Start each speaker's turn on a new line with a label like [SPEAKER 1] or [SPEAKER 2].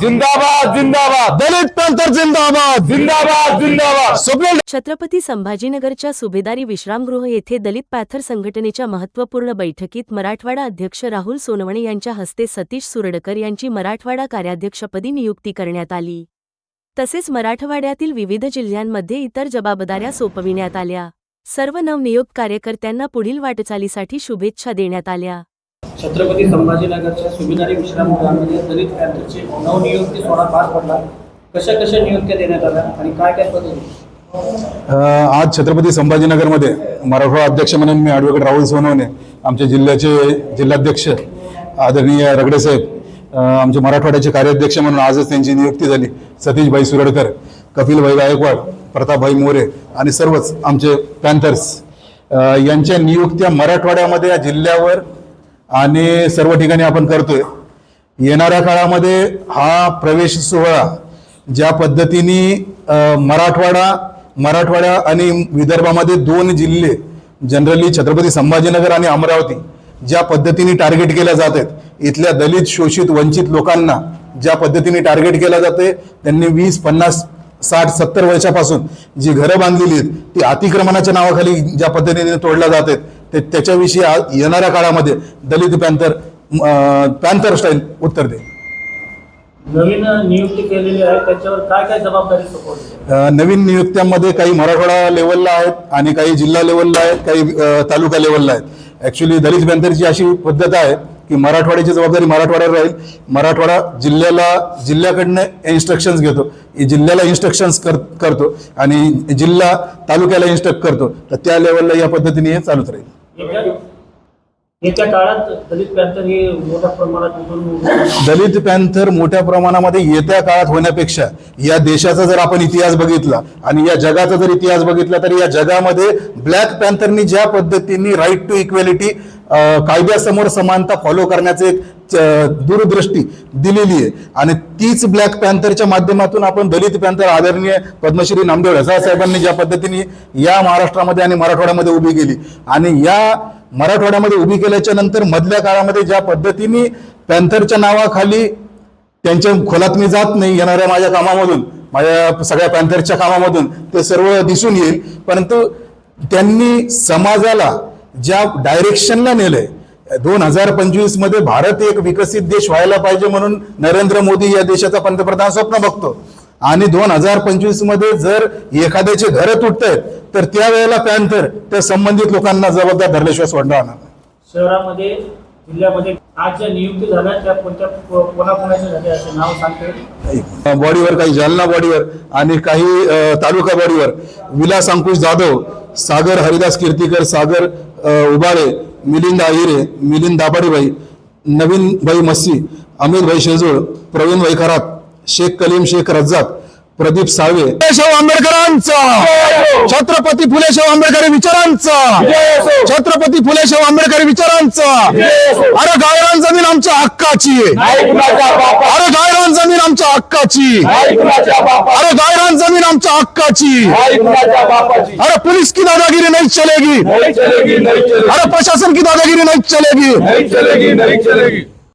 [SPEAKER 1] जिंदाबाद जिंदाबाद जिंदाबाद. दलित पॅंथर जिंदाबाद. जिंदाबाद जिंदाबाद.
[SPEAKER 2] छत्रपती संभाजीनगरच्या सुभेदारी विश्रामगृह येथे दलित पॅथर संघटनेच्या महत्त्वपूर्ण बैठकीत मराठवाडा अध्यक्ष राहुल सोनवणे यांच्या हस्ते सतीश सुरडकर यांची मराठवाडा कार्याध्यक्षपदी नियुक्ती करण्यात आली. तसेच मराठवाड्यातील विविध जिल्ह्यांमध्ये इतर जबाबदाऱ्या सोपविण्यात आल्या. सर्व नवनियुक्त कार्यकर्त्यांना पुढील वाटचालीसाठी शुभेच्छा देण्यात आल्या.
[SPEAKER 3] छत्रपती संभाजीनगरच्या सुभेदारी विश्रामगृहामध्ये दलित पॅंथरची नवनियुक्ती सोहळा पार पडला. कशा कशा नियुक्त्या देण्यात आल्या आणि काय काय पद्धती?
[SPEAKER 4] आज छत्रपती संभाजीनगरमध्ये मराठवाडा अध्यक्ष म्हणून मी ॲडव्होकेट राहुल सोनवणे आमचे जिल्ह्याचे जिल्हाध्यक्ष आदरणीय रगडे साहेब आमचे मराठवाड्याचे कार्याध्यक्ष म्हणून आजच त्यांची नियुक्ती झाली. सतीशभाई सुरडकर कपिलभाई गायकवाड प्रतापभाई मोरे आणि सर्वच आमचे पॅन्थर्स. यांच्या नियुक्त्या मराठवाड्यामध्ये या जिल्ह्यावर आणि सर्व ठिकाणी आपण करतोय. येणाऱ्या काळामध्ये हा प्रवेश सोहळा ज्या पद्धतीने मराठवाडा मराठवाडा आणि विदर्भामध्ये दोन जिल्हे जनरली छत्रपती संभाजीनगर आणि अमरावती ज्या पद्धतीने टार्गेट केल्या जात आहेत. इथल्या दलित शोषित वंचित लोकांना ज्या पद्धतीने टार्गेट केलं जाते त्यांनी वीस पन्नास साठ सत्तर वर्षापासून जी घरं बांधलेली आहेत ती अतिक्रमणाच्या नावाखाली ज्या पद्धतीने तोडल्या जात आहेत ते त्याच्याविषयी आ- येणाऱ्या काळामध्ये दलित पॅन्थर पॅन्थर स्टाईल उत्तर दे.
[SPEAKER 3] नवीन नियुक्ती केलेली आहे त्याच्यावर काय काय जबाबदारी
[SPEAKER 4] नवीन नियुक्त्यांमध्ये काही मराठवाडा लेवलला आहेत आणि काही जिल्हा लेवलला आहेत काही तालुका लेवलला आहेत. ऍक्च्युली दलित पॅन्थरची अशी पद्धत आहे की मराठवाड्याची जबाबदारी मराठवाड्यावर राहील. मराठवाडा जिल्ह्याला जिल्ह्याकडनं इन्स्ट्रक्शन्स घेतो. जिल्ह्याला इन्स्ट्रक्शन्स कर करतो आणि जिल्हा तालुक्याला इन्स्ट्रक्ट करतो. तर त्या लेवलला या पद्धतीने हे चालूच राहील.
[SPEAKER 3] येत्या येत्या काळात दलित पॅंथर हे मोठ्या प्रमाणात
[SPEAKER 4] दलित पॅन्थर मोठ्या प्रमाणामध्ये येत्या काळात होण्यापेक्षा या देशाचा जर आपण इतिहास बघितला आणि या जगाचा जर इतिहास बघितला तर या जगामध्ये ब्लॅक पॅन्थरनी ज्या पद्धतीने राईट टू इक्वॅलिटी कायद्यासमोर समानता फॉलो करण्याचे एक च- दूरदृष्टी दिलेली आहे. आणि तीच ब्लॅक पॅन्थरच्या माध्यमातून आपण दलित पॅन्थर आदरणीय पद्मश्री नामदेव ढसाळ साहेबांनी ज्या पद्धतीने या महाराष्ट्रामध्ये आणि मराठवाड्यामध्ये उभी केली. आणि या मराठवाड्यामध्ये उभी केल्याच्यानंतर मधल्या काळामध्ये ज्या पद्धतीने पॅन्थरच्या नावाखाली त्यांच्या खोलात मी जात नाही येणाऱ्या माझ्या कामामधून माझ्या सगळ्या पॅन्थरच्या कामामधून ते सर्व दिसून येईल. परंतु त्यांनी समाजाला ज्या डायरेक्शनला नेलंय. दोन हजार पंचवीसमध्ये भारत एक विकसित देश व्हायला पाहिजे म्हणून नरेंद्र मोदी या देशाचा पंतप्रधान स्वप्न बघतो. आणि दोन हजार पंचवीसमध्ये जर एखाद्याचे घर तुटत आहेत तर त्यावेळेला त्यानंतर त्या संबंधित लोकांना जबाबदार धरल्याशिवाय सोडणार नाही
[SPEAKER 3] शहरामध्ये जिल्ह्यामध्ये आज ज्या नियुक्ती झाल्या त्या कोणत्या कोणाकोणाच्या झाल्या असे नाव सांगते.
[SPEAKER 4] बॉडीवर काही जालना बॉडीवर आणि काही तालुका बॉडीवर विलास अंकुश जाधव सागर हरिदास कीर्तीकर सागर उबाळे मिलिंद आहिरे मिलिंद दाभाडेबाई नवीन भाई मस्सी अमित भाई शेजूळ प्रवीण भाई खरात शेख कलीम शेख रज्जाक प्रदीप साळवे. शाहू आंबेडकरांचा. छत्रपती फुले शाहू आंबेडकरी विचारांचा. छत्रपती फुले शाहू आंबेडकरी विचारांचा. अरे गायरान जमीन आमच्या हक्काची अरे गायरान जमीन आमच्या हक्काची. अरे गायरान जमीन आमच्या हक्काची. अरे पुलिस की दादागिरी
[SPEAKER 1] नहीं चलेगी.
[SPEAKER 4] अरे प्रशासन की दादागिरी नहीं चलेगी.
[SPEAKER 1] नहीं चलेगी नहीं चलेगी.